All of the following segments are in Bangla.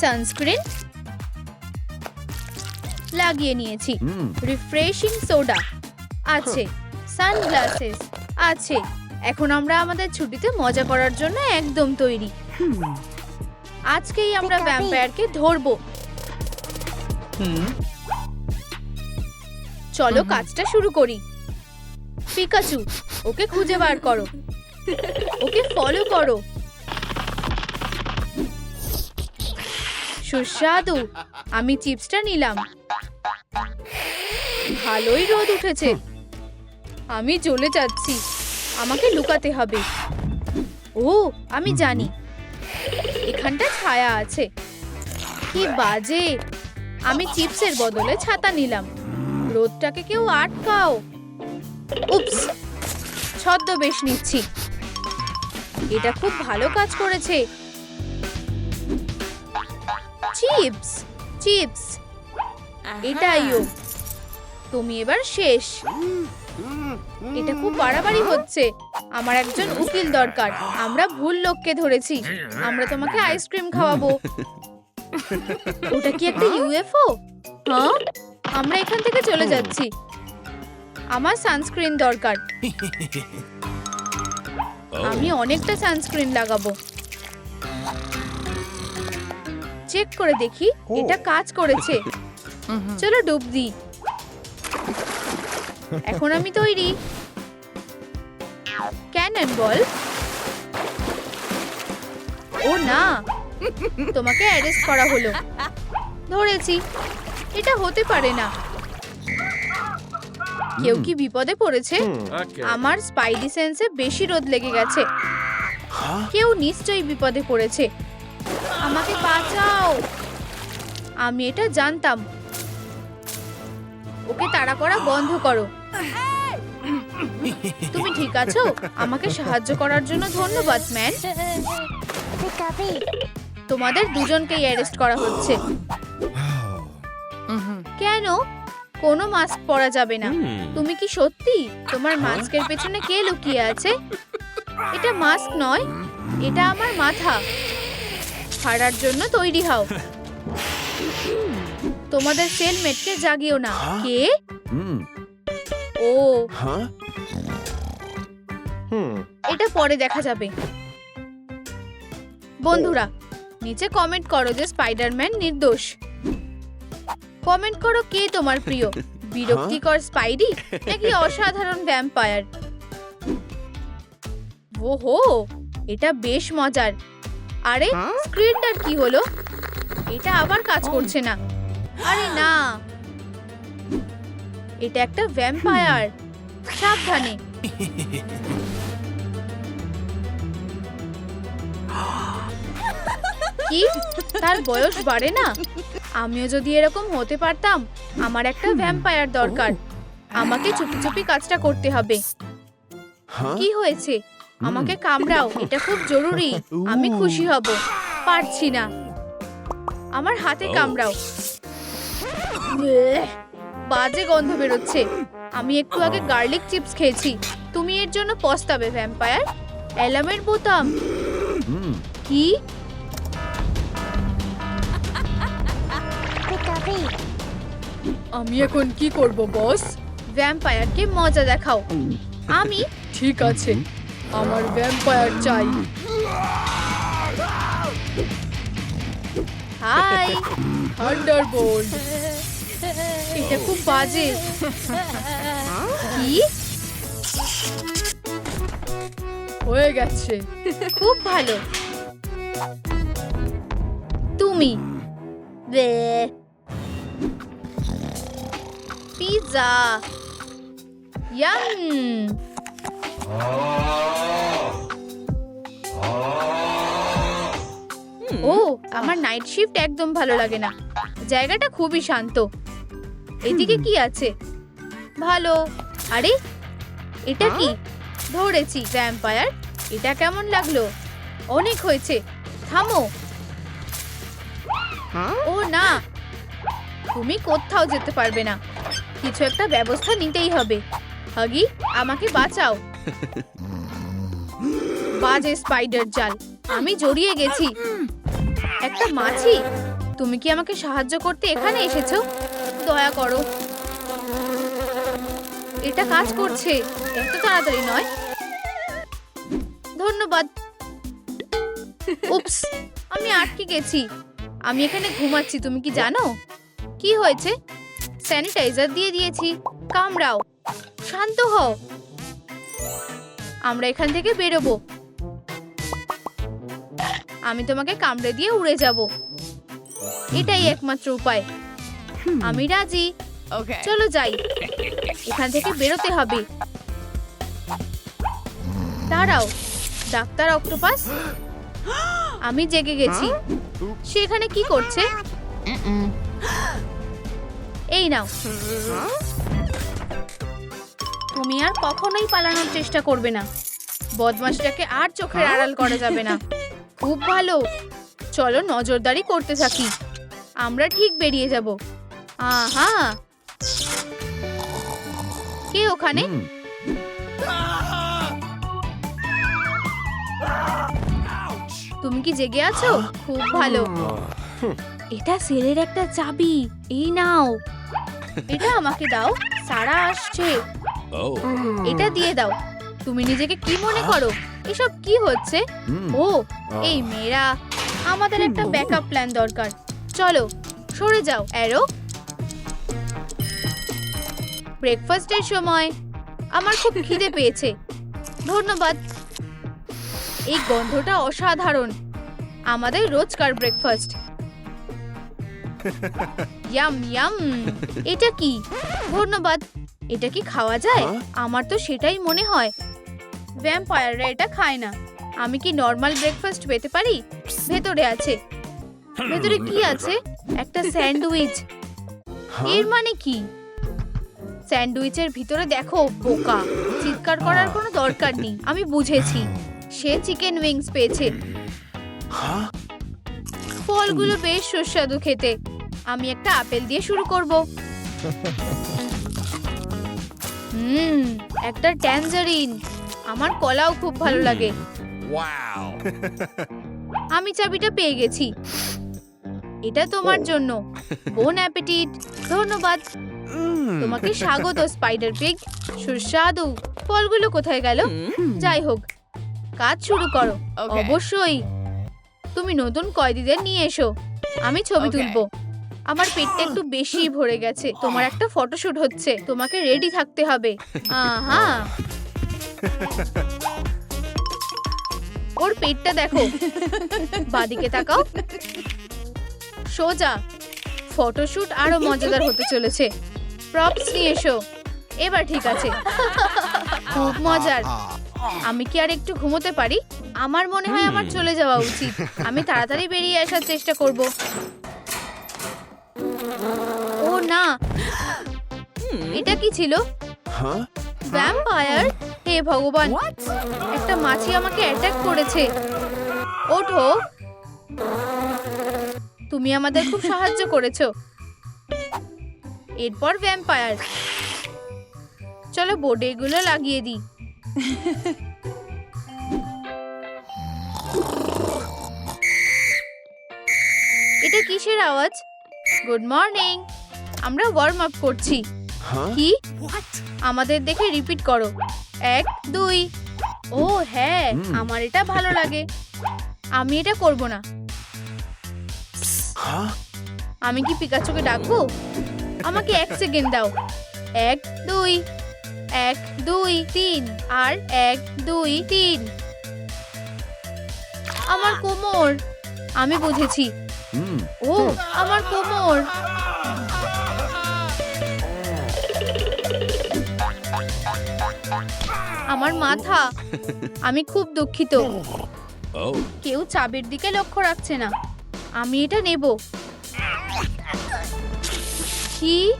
সানস্ক্রিন লাগিয়ে নিয়েছি। হুম। Refreshing soda. আছে। সানগ্লাসেস। আছে। এখন আমরা আমাদের ছুটিতে মজা করার জন্য একদম তৈরি। আজকেই আমরা। ভ্যাম্পায়ারকে ধরবো। হুম। চলো কাজটা শুরু করি। পিকাচু ওকে খুঁজে বার করো। ওকে ফলো করো। সুস্বাদু। আমি চিপসটা নিলাম। ভালোই রোদ উঠেছে। আমি চলে যাচ্ছি। আমাকে লুকাতে হবে। ও, আমি জানি। এখানটা ছায়া আছে। কি বাজে। আমি চিপসের বদলে ছাতা নিলাম। রোদটাকে কেউ আটকাও। উপস ছদ্মবেশ নিচ্ছি। এটা খুব ভালো কাজ করেছে। চিপস চিপস এটাই এটাইও তুমি এবার শেষ। এটা খুব বাড়াবাড়ি হচ্ছে। আমার একজন উকিল দরকার। আমরা ভুল লোককে ধরেছি। আমরা তোমাকে আইসক্রিম খাওয়াবো। ওটা কি একটা ইউএফও হ্যাঁ আমরা এখান থেকে চলে যাচ্ছি। আমার সানস্ক্রিন দরকার। আমি অনেকটা সানস্ক্রিন লাগাবো। চেক করে দেখি এটা কাজ করেছে। চলো ডুব দি এখন আমি তৈরি। ক্যানন বল ও না তোমাকে অ্যারেস্ট করা হলো। ধরেছি। এটা হতে পারে না। কেউ কি বিপদে পড়েছে? আমার স্পাইডি সেন্সে বেশি রোদ লেগে গেছে। কেউ নিশ্চয়ই বিপদে পড়েছে। আমাকে বাঁচাও। আমি এটা জানতাম। ওকে তাড়া করা বন্ধ করো। তুমি ঠিক আছো? আমাকে সাহায্য করার জন্য ধন্যবাদ ম্যান। তোমাদের দুজনকেই অ্যারেস্ট করা হচ্ছে। কেন? কোনো মাস্ক পরা যাবে না। তুমি কি সত্যি? তোমার মাস্কের পেছনে কে লুকিয়ে আছে? এটা মাস্ক নয় এটা আমার মাথা। ছাড়ার জন্য তৈরি হও। তোমাদের সেলমেটকে জাগিও না। কে? ও। হ্যাঁ? এটা পরে দেখা যাবে। বন্ধুরা নিচে কমেন্ট করো যে স্পাইডারম্যান নির্দোষ। কমেন্ট করো কে তোমার প্রিয়? বিরক্তিকর স্পাইডি নাকি অসাধারণ ভ্যাম্পায়ার ওহো এটা বেশ মজার। আরে স্ক্রিনটার কি হলো? এটা আবার কাজ করছে না। আরে না। এটা একটা ভ্যাম্পায়ার সাবধানে। কি? তার বয়স বাড়ে না? আমিও যদি এরকম হতে পারতাম আমার একটা ভ্যাম্পায়ার দরকার। আমাকে চুপি চুপি কাজটা করতে হবে। হ্যাঁ? কি হয়েছে? আমাকে কামড়াও এটা খুব জরুরি। আমি খুশি হব। পারছি না। আমার হাতে কামড়াও। বাজে গন্ধ বেরোচ্ছে। আমি একটু আগে গার্লিক চিপস খেয়েছি। তুমি এর জন্য পস্তাবে ভ্যাম্পায়ার। অ্যালামের বোতাম। কি? আমি এখন কি করব বস? ভ্যাম্পায়ারকে মজা দেখাও। আমি ঠিক আছে। আমার ভ্যাম্পায়ার চাই। হাই থান্ডারবোল্ট এটা খুব বাজে। কি? হয়ে গেছে। খুব ভালো। তুমি? পিৎজা ইয়াম ও, আমার নাইট শিফট একদম ভালো লাগে না। জায়গাটা খুবই শান্ত। এদিকে কি আছে? ভালো। আরে, এটা কি? ধরেছি ভ্যাম্পায়ার এটা কেমন লাগল? অনেক হয়েছে। থামো। ও না, তুমি কোথাও যেতে পারবে না। কিছু একটা ব্যবস্থা নিতেই হবে। হাগি, আমাকে বাঁচাও। বাজে স্পাইডার জাল। আমি জড়িয়ে গেছি। একটা মাছি? তুমি কি আমাকে সাহায্য করতে এখানে এসেছ? দয়া করো। এটা কাজ করছে। এত তাড়াতাড়ি নয়। ধন্যবাদ। উপস আমি আটকে গেছি। আমি এখানে ঘুমাচ্ছি, তুমি কি জানো? কি হয়েছে? স্যানিটাইজার দিয়ে দিয়েছি। কামড়াও। শান্ত হও। আমরা এখান থেকে বেরোবো। আমি তোমাকে কামড়ে দিয়ে উড়ে যাব। এটাই একমাত্র উপায়। আমি রাজি। চলো যাই। এখান থেকে বেরোতে হবে। দাঁড়াও। Doctor octopus? আমি জেগে গেছি। সে এখানে কি করছে? এই নাও। তুমি আর কখনোই পালানোর চেষ্টা করবে না। বদমাশটাকে আর চোখের আড়াল করা যাবে না। খুব ভালো। চলো নজরদারি করতে থাকি। আমরা ঠিক বেরিয়ে যাব। আহা! কে ওখানে? তুমি কি জেগে আছো? খুব ভালো। এটা সেলের একটা চাবি। এই নাও। এটা আমাকে দাও। সারা আসছে. এটা দিয়ে দাও। তুমি নিজেকে কি মনে করো? এসব কি হচ্ছে? ও এই মেয়েরা আমাদের একটা ব্যাকআপ প্ল্যান দরকার। চলো সরে যাও অ্যারো। ব্রেকফাস্টের সময়। আমার খুব খিদে পেয়েছে। ধন্যবাদ। এই গন্ধটা অসাধারণ। আমাদের রোজকার ব্রেকফাস্ট ইয়াম ইয়াম এটা কি? ধন্যবাদ। এটা কি খাওয়া যায়? হ্যাঁ? আমার তো সেটাই মনে হয়। ভ্যাম্পায়াররা এটা খায় না। আমি কি নর্মাল ব্রেকফাস্ট পেতে পারি? ভেতরে আছে। ভেতরে কি আছে? একটা স্যান্ডউইচ। এর মানে কি? স্যান্ডউইচের ভিতরে দেখো বোকা চিৎকার করার কোনো দরকার নেই। আমি বুঝেছি। সে চিকেন উইংস পেয়েছে। ফলগুলো বেশ সুস্বাদু খেতে। আমি একটা আপেল দিয়ে শুরু করব। হুম একটা ট্যাঞ্জারিন। আমার কলাও খুব ভালো লাগে। Wow. আমি চাবিটা পেয়ে গেছি। এটা তোমার জন্য। বোন অ্যাপেটিট ধন্যবাদ। তোমাকে স্বাগত স্পাইডার পিগ সুস্বাদু। ফলগুলো কোথায় গেল? যাই হোক কাজ শুরু করো। অবশ্যই। তুমি নতুন কয়েদিদের নিয়ে এসো। আমি ছবি তুলবো। আমার পেটটা একটু বেশি ভরে গেছে। তোমার একটা ফটোশুট হচ্ছে। তোমাকে রেডি থাকতে হবে। আহা। ওর পেটটা দেখো। বাদিকে তাকাও। সোজা। ফটোশুট আরও মজাদার হতে চলেছে। প্রপস নিয়ে এসো। এবার ঠিক আছে। খুব মজার। আমি কি আর একটু ঘুমোতে পারি? আমার মনে হয় আমার চলে যাওয়া উচিত। আমি তাড়াতাড়ি বেরিয়ে আসার চেষ্টা করব। ও না। এটা কি ছিল? ভ্যাম্পায়ার হে ভগবান। একটা মাছি আমাকে অ্যাটাক করেছে। ওঠো। তুমি আমাদের খুব সাহায্য করেছ। এরপর ভ্যাম্পায়ার চলো বোর্ডে এগুলো লাগিয়ে দিই। এটা কিসের আওয়াজ? গুড মর্নিং আমরা ওয়ার্ম আপ করছি। কি? আমাদের দেখে রিপিট করো। এক দুই। ও হ্যাঁ আমার এটা ভালো লাগে। আমি এটা করব না। আমি কি পিকাচুকে ডাকবো? আমাকে এক সেকেন্ড দাও। এক দুই। এক দুই তিন। আর এক দুই তিন। আমার কোমর। আমি বুঝেছি। Hmm. ও আমার কোমর। আমার মাথা। আমি খুব দুঃখিত. কেউ চাবির দিকে লক্ষ্য রাখছে না। আমি এটা নেব। কি?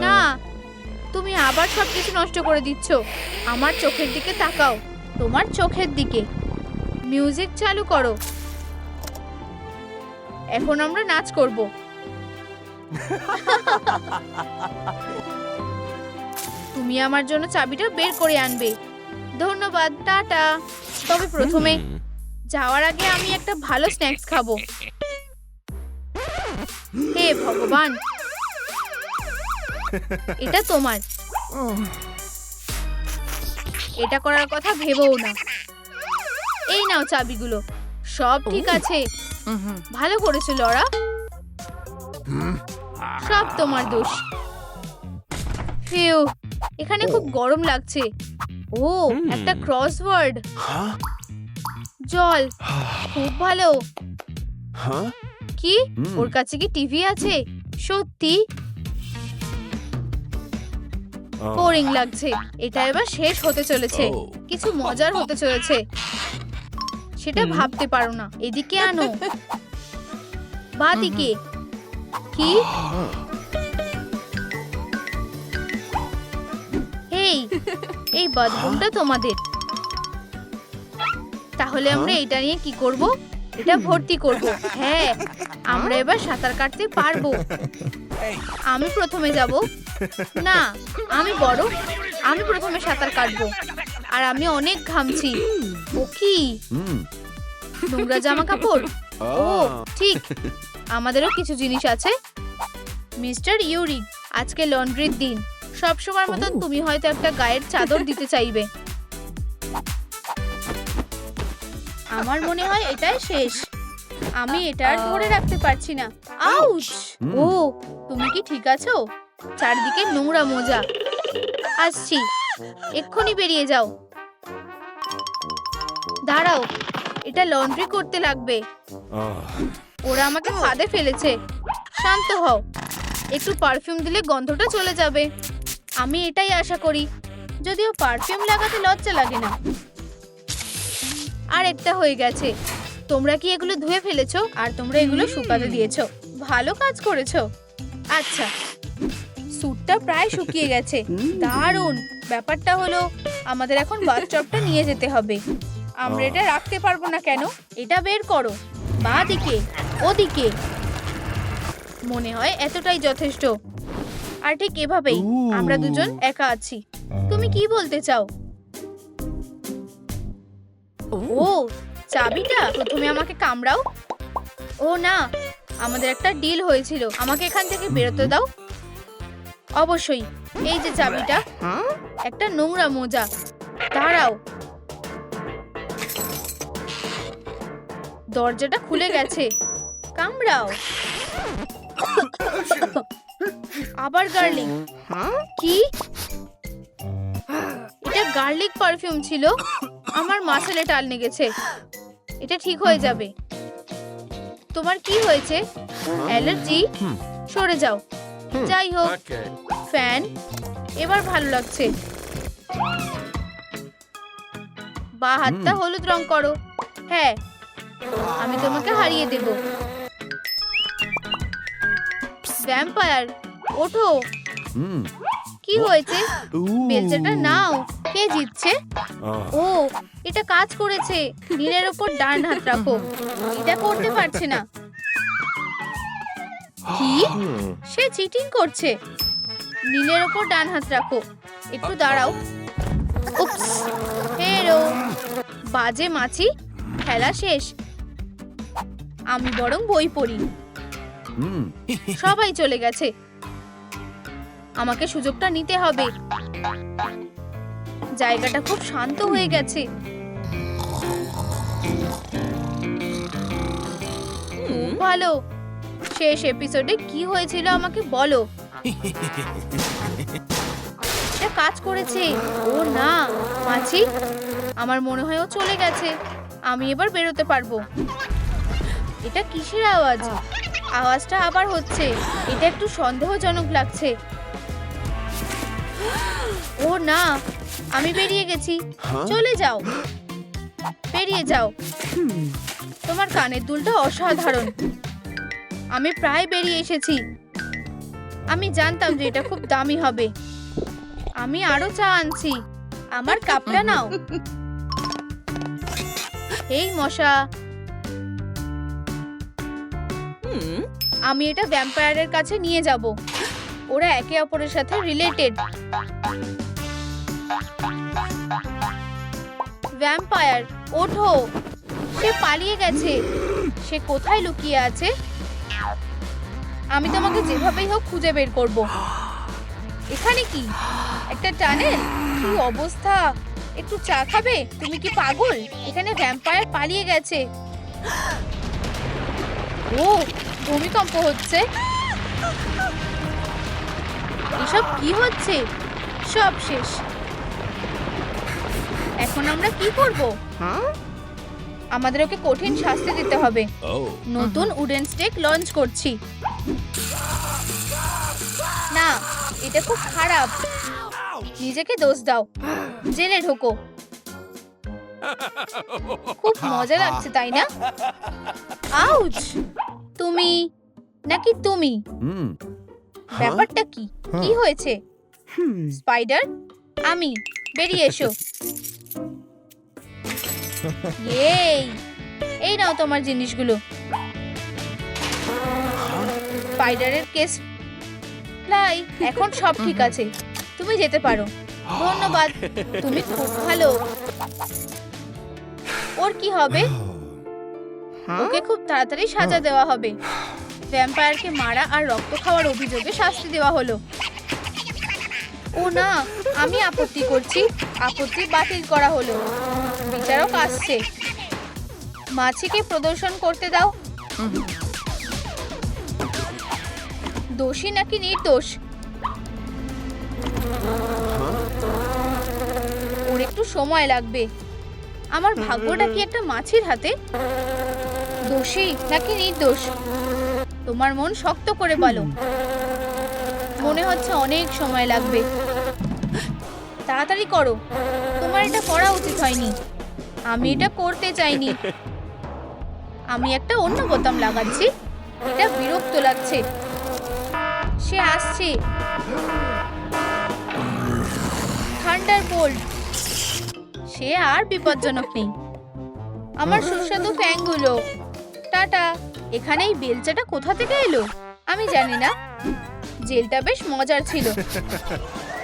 না। তুমি আবার সবকিছু নষ্ট করে দিচ্ছ। আমার চোখের দিকে তাকাও। তোমার চোখের দিকে। মিউজিক চালু করো। এখন আমরা নাচ করব। তুমি আমার জন্য চাবিটা বের করে আনবে। ধন্যবাদ টাটা। তবে প্রথমে যাওয়ার আগে আমি একটা ভালো স্ন্যাক্স খাব। হে ভগবান! এটা তোমার। এটা করার কথা ভেবেও না। এই নাও চাবিগুলো। সব ঠিক আছে। ভালো করেছ লরা। সব তোমার দোষ। এখানে খুব গরম লাগছে। ও একটা ক্রসওয়ার্ড? জল খুব ভালো। কি? ওর কাছে কি টিভি আছে? সত্যি. বোরিং লাগছে। এটা এবার শেষ হতে চলেছে. কিছু মজার হতে চলেছে। সেটা ভাবতে পারো না। এদিকে আনো। বাদিকে। কি? Huh. এই এই বাথরুমটা তোমাদের। তাহলে আমরা এটা নিয়ে কি করব? এটা ভর্তি করব। হ্যাঁ আমরা এবার সাঁতার কাটতে পারব। আমি প্রথমে যাব। না আমি বড়। আমি প্রথমে সাঁতার কাটবো। আর আমি অনেক ঘামছি। ও কি. নোংরা জামা কাপড় ও. ঠিক। আমাদেরও কিছু জিনিস আছে। মিস্টার ইউরিক আজকে লন্ড্রির দিন। সব সময় মতন তুমি হয়তো একটা গায়ের চাদর দিতে চাইবে। আমার মনে হয় এটাই শেষ। আমি এটা আর ধরে রাখতে পারছি না। আউচ হুম। ও তুমি কি ঠিক আছো? চারদিকে নোংরা মোজা। আসছি। এক্ষুনি বেরিয়ে যাও। দাঁড়াও এটা লন্ড্রি করতে লাগবে. ওরা আমাকে ফাঁদে ফেলেছে। শান্ত হও। একটু পারফিউম দিলে গন্ধটা চলে যাবে। আমি এটাই আশা করি। যদিও পারফিউম লাগাতে লজ্জা লাগে না। আর একটা হয়ে গেছে। তোমরা কি এগুলো ধুয়ে ফেলেছো? আর তোমরা এগুলো শুকাতে দিয়েছ। ভালো কাজ করেছ। আচ্ছা। স্যুটটা প্রায় শুকিয়ে গেছে। দারুণ। ব্যাপারটা হলো আমাদের এখন বাথটবটা নিয়ে যেতে হবে। আমরা এটা রাখতে পারব না কেন? এটা বের করো। বা দিকে ওদিকে। মনে হয় এতটাই যথেষ্ট। আর ঠিক এভাবেই আমরা দুজন একা আছি। তুমি কি বলতে চাও? ও চাবিটা? প্রথমে আমাকে কামড়াও। ও না আমাদের একটা ডিল হয়েছিল। আমাকে এখান থেকে বেরোতে দাও। অবশ্যই। এই যে চাবিটা একটা নোংরা মোজা। দাঁড়াও। দরজাটা খুলে গেছে। কামড়াও। আবার গার্লিক। কি? এটা গার্লিক পারফিউম ছিল। আমার মাসেলে টাল লেগেছে। এটা ঠিক হয়ে যাবে। তোমার কি হয়েছে? অ্যালার্জি? সরে যাও। যাই হোক ফ্যান এবার ভালো লাগছে। বা হাতটা হলুদ রং করো। হ্যাঁ আমি তোমাকে হারিয়ে দেব। ভ্যাম্পায়ার ওঠো. কি হয়েছে. বেলচাটা নাও কে জিতছে. ও এটা কাজ করেছে। নীলের ওপর ডান হাত রাখো। এটা করতে পারছে না। কি. সে চিটিং করছে। নীলের ওপর ডান হাত রাখো। একটু দাঁড়াও। উপস হেরো। বাজে মাছি খেলা শেষ। আমি বরং বই পড়ি. সবাই চলে গেছে। আমাকে সুযোগটা নিতে হবে। জায়গাটা খুব শান্ত হয়ে গেছে। ভালো। শেষ এপিসোডে কি হয়েছিল আমাকে বলো। এটা কাজ করেছে। ও না মাছি আমার মনে হয় ও চলে গেছে। আমি এবার বেরোতে পারব। এটা কিসের আওয়াজ? আওয়াজটা আবার হচ্ছে। এটা একটু সন্দেহজনক লাগছে। ও না আমি বেরিয়ে গেছি। চলে যাও। বেরিয়ে যাও। তোমার কানের দুলটা অসাধারণ। আমি প্রায় বেরিয়ে এসেছি। আমি জানতাম যে এটা খুব দামি হবে। আমি আরও চা আনছি। আমার কাপটা নাও। এই মশা। আমি এটা ভ্যাম্পায়ারের কাছে নিয়ে যাব। ওরা একে অপরের সাথে রিলেটেড ভ্যাম্পায়ার ওঠো। সে পালিয়ে গেছে। সে কোথায় লুকিয়ে আছে? আমি তোমাকে যেভাবেই হোক খুঁজে বের করব। এখানে কি? একটা টানেল? কি অবস্থা? একটু চা খাবে? তুমি কি পাগল? এখানে ভ্যাম্পায়ার পালিয়ে গেছে। ও, ভূমিকম্প হচ্ছে? এসব কি হচ্ছে? সব শেষ। এখন আমরা কি করব? আমাদের ওকে কঠিন শাস্তি দিতে হবে. নতুন উডেন স্টেক লঞ্চ করছি। না এটা খুব খারাপ। নিজেকে দোষ দাও। জেলে ঢোকো। খুব মজা লাগছে তাই না? আউচ! তুমি নাকি তুমি. ব্যাপারটা কি? কি হয়েছে? স্পাইডার আমি বেরিয়ে এসো। এই এই নাও তোমার জিনিসগুলো। স্পাইডারের কেস লাই এখন সব ঠিক আছে। তুমি যেতে পারো। ধন্যবাদ। তুমি খুব ভালো। ওর কি হবে? ওকে খুব তাড়াতাড়ি সাজা দেওয়া হবে। ভ্যাম্পায়ারকে মারা আর রক্ত খাওয়ার অভিযোগে শাস্তি দেওয়া হলো। ও না, আমি আপত্তি করছি। আপত্তি বাতিল করা হলো। বিচারক আসছে। মাছিকে প্রদর্শন করতে দাও। দোষী নাকি নির্দোষ? ওর একটু সময় লাগবে। আমার ভাগ্যটা কি একটা মাছির হাতে? দোষী নাকি নির্দোষ? তোমার মন শক্ত করে বলো। মনে হচ্ছে অনেক সময় লাগবে। তাড়াতাড়ি করো। তোমার এটা করা উচিত হয়নি। আমি এটা করতে চাইনি। আমি একটা অন্য বোতাম লাগাচ্ছি। এটা বিরক্ত লাগছে। সে আসছে। থান্ডার বোল্ট সে আর বিপজ্জনক নেই। আমার সুস্বাদু ফ্যাংগুলো টাটা। এখানে এই বেলচাটা কোথা থেকে এলো? আমি জানি না। জেলটা বেশ মজার ছিল।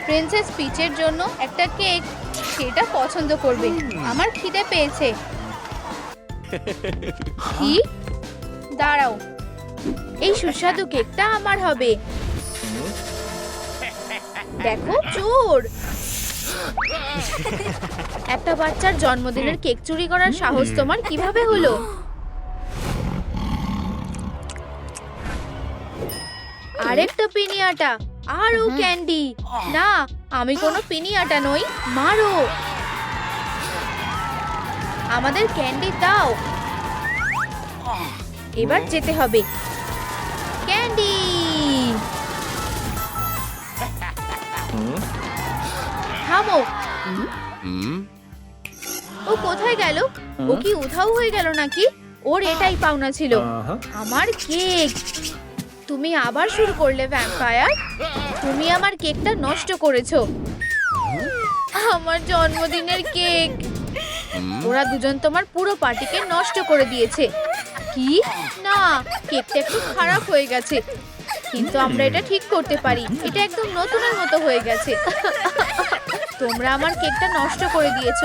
প্রিন্সেস পিচের জন্য একটা কেক, সেটা পছন্দ করবে। আমার খিদে পেয়েছে। কি? দাঁড়াও। এই সুস্বাদু কেকটা আমার হবে। দেখো, চোর! একটা বাচ্চার জন্মদিনের কেক চুরি করার সাহস তোমার কীভাবে হলো? আরেকটা পিনিয়াটা। আরও ক্যান্ডি। না আমি কোনো পিনিয়াটা নই মারো। আমাদের ক্যান্ডি দাও। এবার যেতে হবে। ক্যান্ডি! থামো. ও কোথায় গেল? ও কি উধাও হয়ে গেল নাকি? ওর এটাই পাওনা ছিল. আমার কেক। তুমি আবার শুরু করলে ভ্যাম্পায়ার তুমি আমার কেকটা নষ্ট করেছ। আমার জন্মদিনের কেক. ওরা দুজন তোমার পুরো পার্টিকে নষ্ট করে দিয়েছে। কি? না কেকটা একটু খারাপ হয়ে গেছে। কিন্তু আমরা এটা ঠিক করতে পারি। এটা একদম নতুনের মতো হয়ে গেছে। তোমরা আমার কেকটা নষ্ট করে দিয়েছ।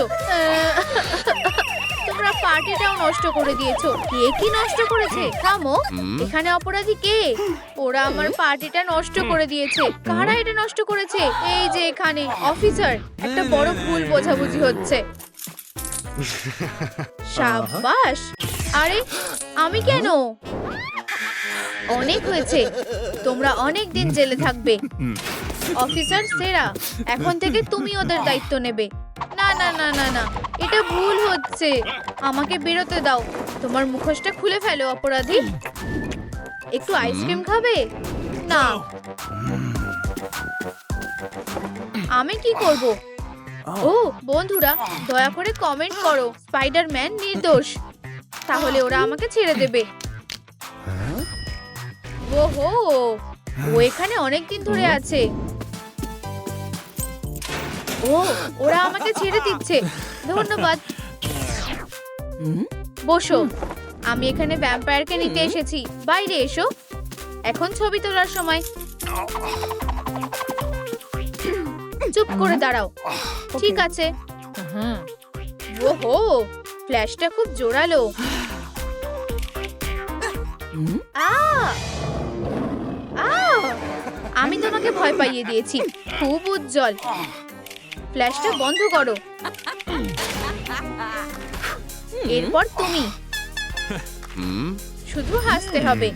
তোমরা পার্টিটাও নষ্ট করে দিয়েছ। কে কি নষ্ট করেছে? থামো এখানে অপরাধী কে? ওরা আমার পার্টিটা নষ্ট করে দিয়েছে। কারা এটা নষ্ট করেছে? এই যে এখানে অফিসার একটা বড় ভুল বোঝাবুঝি হচ্ছে। সাবাস আরে আমি কেন? অনেক হয়েছে। তোমরা অনেক দিন জেলে থাকবে। অফিসার সেরা এখন থেকে তুমি ওদের দায়িত্ব নেবে। না না না না। এটা ভুল হচ্ছে। আমাকে বেরোতে দাও। তোমার মুখোশটা খুলে ফেলো অপরাধী। একটু আইসক্রিম খাবে? না। আমি কি করব? ও। বন্ধুরা দয়া করে কমেন্ট করো। স্পাইডারম্যান নির্দোষ। তাহলে ওরা আমাকে ছেড়ে দেবে। ওহো! ও এখানে অনেক দিন ধরে আছে। ও ওরা আমাকে ছেড়ে দিচ্ছে। ধন্যবাদ। বসো। আমি এখানে ভ্যাম্পায়ারকে নিতে এসেছি। বাইরে এসো। এখন ছবি তোলার সময়। চুপ করে দাঁড়াও। ঠিক আছে। ওহো ফ্ল্যাশটা খুব জোরালো। আ! তোমাকে ভয় পাইয়ে দিয়েছি। খুব উজ্জ্বল। ফ্ল্যাশটা বন্ধ করো। এরপর তুমি। শুধু হাসতে হবে।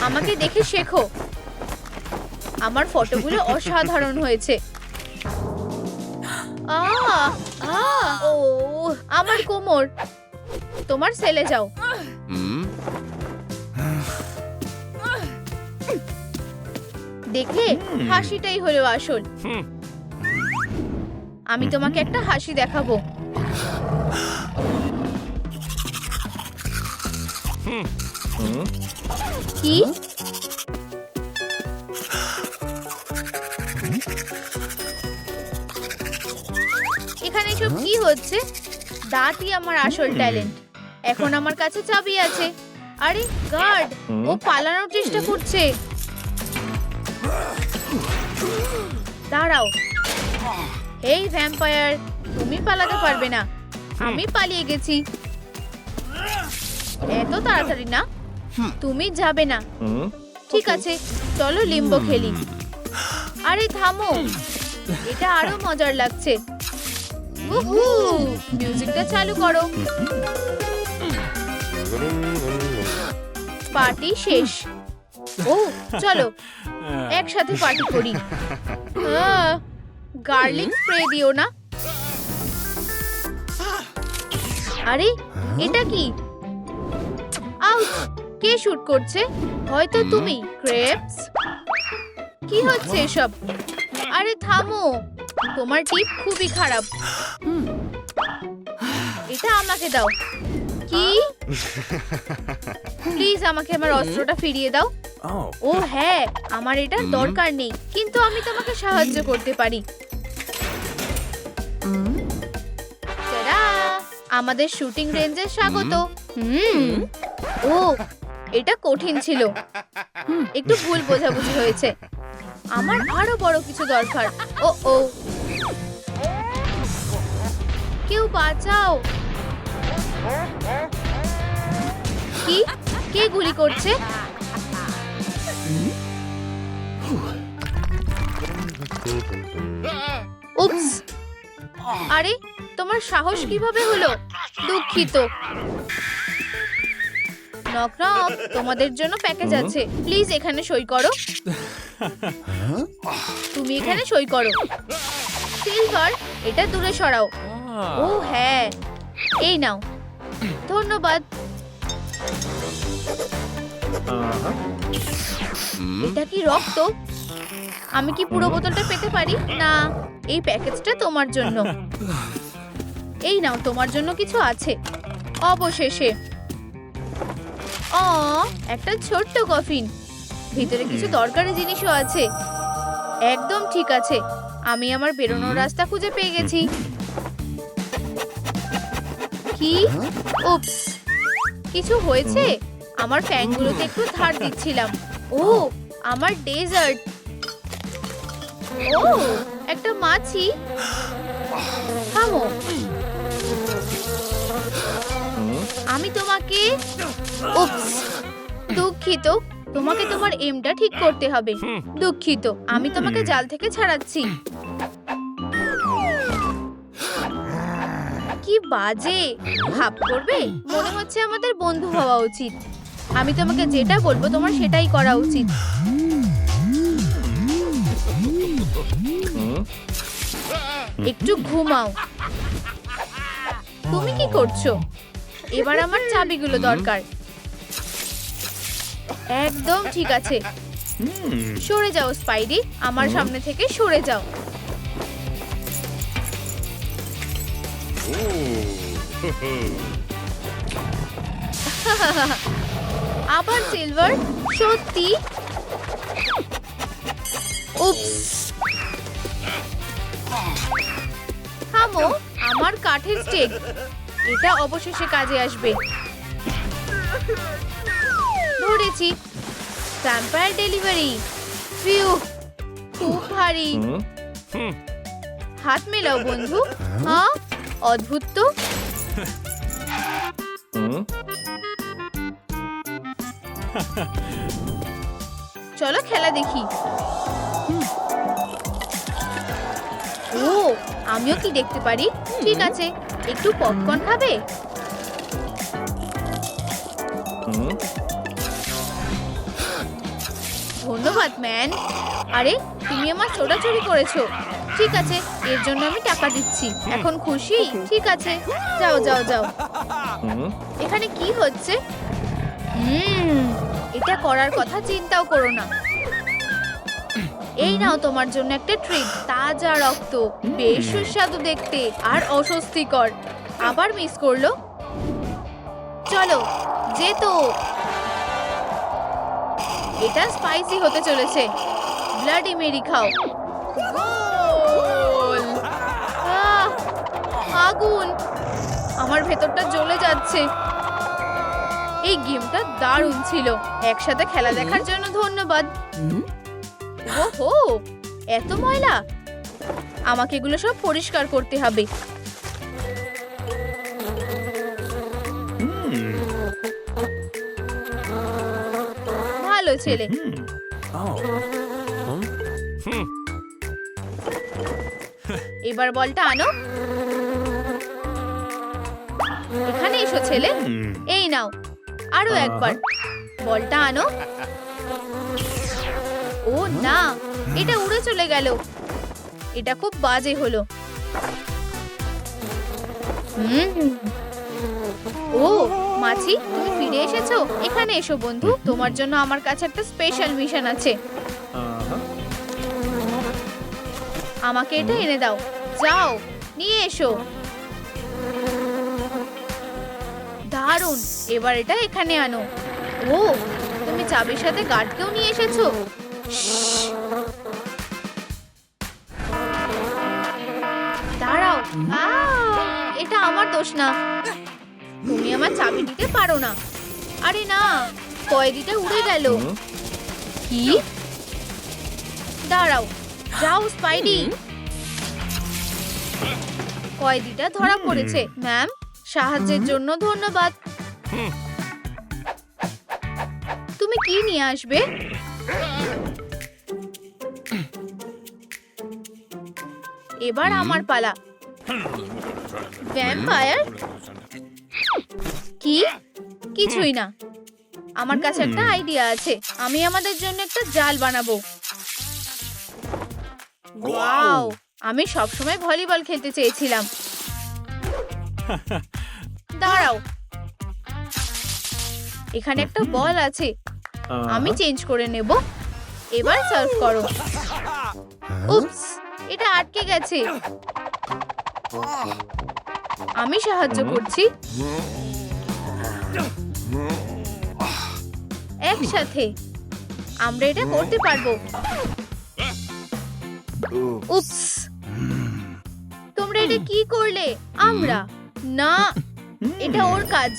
আমাকে দেখে শেখো। আমার ফটোগুলো অসাধারণ হয়েছে। আমার কোমর। তোমার সেলে যাও। দেখলে হাসিটাই হলো আসল। আমি তোমাকে একটা হাসি দেখাবো। কি? এখানে সব কি হচ্ছে? দাঁতই আমার আসল ট্যালেন্ট। এখন আমার কাছে চাবি আছে। আরে গার্ড! ও পালানোর চেষ্টা করছে। দাঁড়াও। এই ভ্যাম্পায়ার তুমি পালাতে পারবে না। আমি পালিয়ে গেছি। এত তাড়াতাড়ি না? তুমি যাবে না। ঠিক আছে চলো লিম্বো খেলি। আরে থামো। এটা আরও মজার লাগছে। মিউজিকটা চালু করো। পার্টি শেষ। ও চলো। একসাথে পার্টি করি। গার্লিক স্প্রে দিও না। আরে এটা কি? আউট কে শুট করছে? হয়তো তুমি ক্রেপস। কি হচ্ছে এসব? আরে থামো। তোমার টিপ খুবই খারাপ। এটা আমাকে দাও। কি? প্লিজ আমাকে আমার অস্ত্রটা ফিরিয়ে দাও। Oh. ও হ্যাঁ আমার এটা দরকার নেই কিন্তু আমি তোমাকে সাহায্য করতে পারি! আমাদের শুটিং রেঞ্জে স্বাগত। হুম। ও এটা কঠিন ছিল। একটু ভুল বোঝাবুঝি হয়েছে। আমার আরও বড় কিছু দরকার। ও ও। কেউ বাঁচাও। কি? কে গুলি করছে? উপস আরে তোমার সাহস কীভাবে হলো? দুঃখিত। নক নক তোমাদের জন্য প্যাকেজ আছে। প্লিজ এখানে সই করো। তুমি এখানে সই করো। সিলভার এটা দূরে সরাও। ও হ্যাঁ। এই নাও। ধন্যবাদ। এটা কি রক্ত? আমি কি পুরো বোতলটা পেতে পারি? না এই প্যাকেজটা তোমার জন্য। এই নাও তোমার জন্য কিছু আছে। অবশেষে। অ একটা ছোট্ট কফিন। ভিতরে কিছু দরকারি জিনিসও আছে। একদম ঠিক আছে। আমি আমার বেরোনোর রাস্তা খুঁজে পেয়ে গেছি। কি? উপস কিছু হয়েছে? আমার ফ্যানগুলোতে একটু ধার দিচ্ছিলাম। ও, আমার ডেজার্ট। ও, একটা মাছি। থামো। আমি তোমাকে উপস দুঃখিত। তোমাকে তোমার এমটা ঠিক করতে হবে। দুঃখিত। আমি তোমাকে জাল থেকে ছাড়াচ্ছি। কি বাজে? ভাব করবে? মনে হচ্ছে আমাদের বন্ধু হওয়া উচিত। আমি তোমাকে যেটা বলব, তোমার সেটাই করা উচিত। একটু ঘুমাও। তুমি কি করছ? এবার আমার চাবিগুলো দরকার। একদম ঠিক আছে। সরে যাও, স্পাইডি। আমার সামনে থেকে সরে যাও। আবার সিলভার সত্যি? উপস থামো আমার কাঠের স্টেক এটা অবশেষে কাজে আসবে। ধরেছি। ভ্যাম্পায়ার ডেলিভারি ফিউ খুব ভারী। হাত মেলাও বন্ধু। হ্যাঁ? অদ্ভুত তো? চলো খেলা দেখি। ও আমিও কি দেখতে পারি? ঠিক আছে একটু পপকর্ন খাবে? ধন্যবাদ ম্যান। আরে তুমি আমার চোরাচুরি করেছ। ঠিক আছে এর জন্য আমি টাকা দিচ্ছি। এখন খুশি? ঠিক আছে। যাও যাও যাও। এখানে কি হচ্ছে? হুম এটা করার কথা চিন্তাও করো না। এই নাও তোমার জন্য একটা ট্রিট তাজা রক্ত বেশ সুস্বাদু দেখতে আর অস্বস্তিকর। আবার মিস করল? চলো যেত। এটা স্পাইসি হতে চলেছে। ব্লাডি মেরি খাও। আগুন। আমার ভেতরটা জ্বলে যাচ্ছে। এই গেমটা দারুণ ছিল। একসাথে খেলা দেখার জন্য ধন্যবাদ। ওহো এত ময়লা। আমাকে এগুলো সব পরিষ্কার করতে হবে। ভালো ছেলে। এবার বলটা আনো। এখানে এসো ছেলে। এই নাও আরও একবার। বলটা আনো। ও না এটা উড়ে চলে গেল। এটা খুব বাজে হলো। হুম। ও মাছি তুমি ফিরে এসেছ? এখানে এসো বন্ধু তোমার জন্য আমার কাছে একটা স্পেশাল মিশন আছে। আমাকে এটা এনে দাও। যাও নিয়ে এসো। দারুণ এবার এটা এখানে আনো। ও, তুমি চাবির সাথে গার্ডকেও নিয়ে এসেছ? দাঁড়াও এটা আমার দোষ না তুমি আমার চাবি দিতে পারো না আরে না কয়েদিটা উড়ে গেল কি দাঁড়াও যাও স্পাইডি কয়েদিটা ধরা পড়েছে ম্যাম সাহায্যের জন্য ধন্যবাদ। তুমি কি নিয়ে আসবে? এবার আমার পালা। ভ্যাম্পায়ার কি? কিছুই না। আমার কাছে একটা আইডিয়া আছে। আমি আমাদের জন্য একটা জাল বানাবো। ওয়াও আমি সবসময় ভলিবল খেলতে চেয়েছিলাম। দাঁড়াও। এখানে একটা বল আছে। আমি চেঞ্জ করে নেব। এবার সার্ভ করো। উপস এটা আটকে গেছে। আমি সাহায্য করছি। একসাথে। আমরা এটা করতে পারব। উপস তোমরা এটা কি করলে? আমরা? না। এটা ওর কাজ।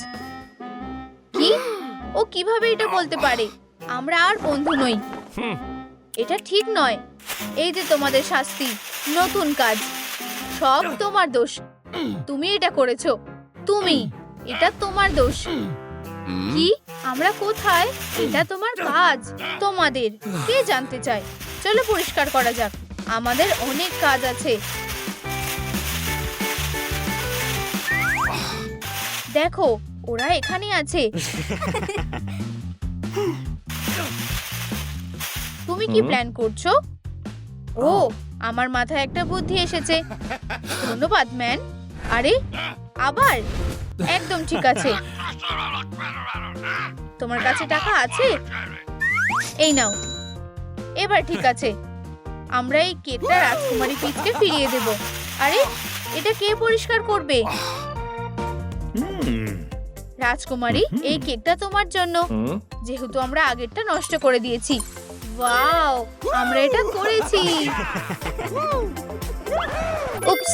কি? ও কীভাবে এটা বলতে পারে? আমরা আর বন্ধু নই। এটা ঠিক নয়। এই যে তোমাদের শাস্তি নতুন কাজ। সব তোমার দোষ। তুমি এটা করেছ। তুমি এটা তোমার দোষ। কি? আমরা কোথায়? এটা তোমার কাজ তোমাদের। কে জানতে চায়? চলো পরিষ্কার করা যাক। আমাদের অনেক কাজ আছে। দেখো ওরা এখানে আছে। তুমি কি প্ল্যান করছ? ও আমার মাথায় একটা বুদ্ধি এসেছে। ধন্যবাদ ম্যান। আরে আবার? একদম ঠিক আছে। তোমার কাছে টাকা আছে? এই নাও। এবার ঠিক আছে। আমরা এই কেকটা রাজকুমারী পিচকে ফিরিয়ে দেব। আরে এটা কে পরিষ্কার করবে? রাজকুমারী এই কেকটা তোমার জন্য। যেহেতু আমরা আগেরটা নষ্ট করে দিয়েছি। ওয়াও আমরা এটা করেছি। উপস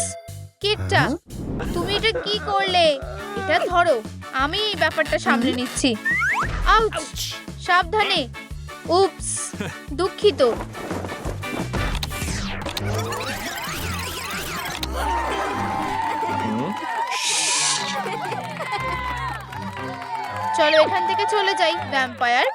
কেকটা তুমি এটা কি করলে? এটা ধরো আমি এই ব্যাপারটা সামলে নিচ্ছি। আউচ সাবধানে। উপস দুঃখিত। চলো এখান থেকে চলে যাই ভ্যাম্পায়ার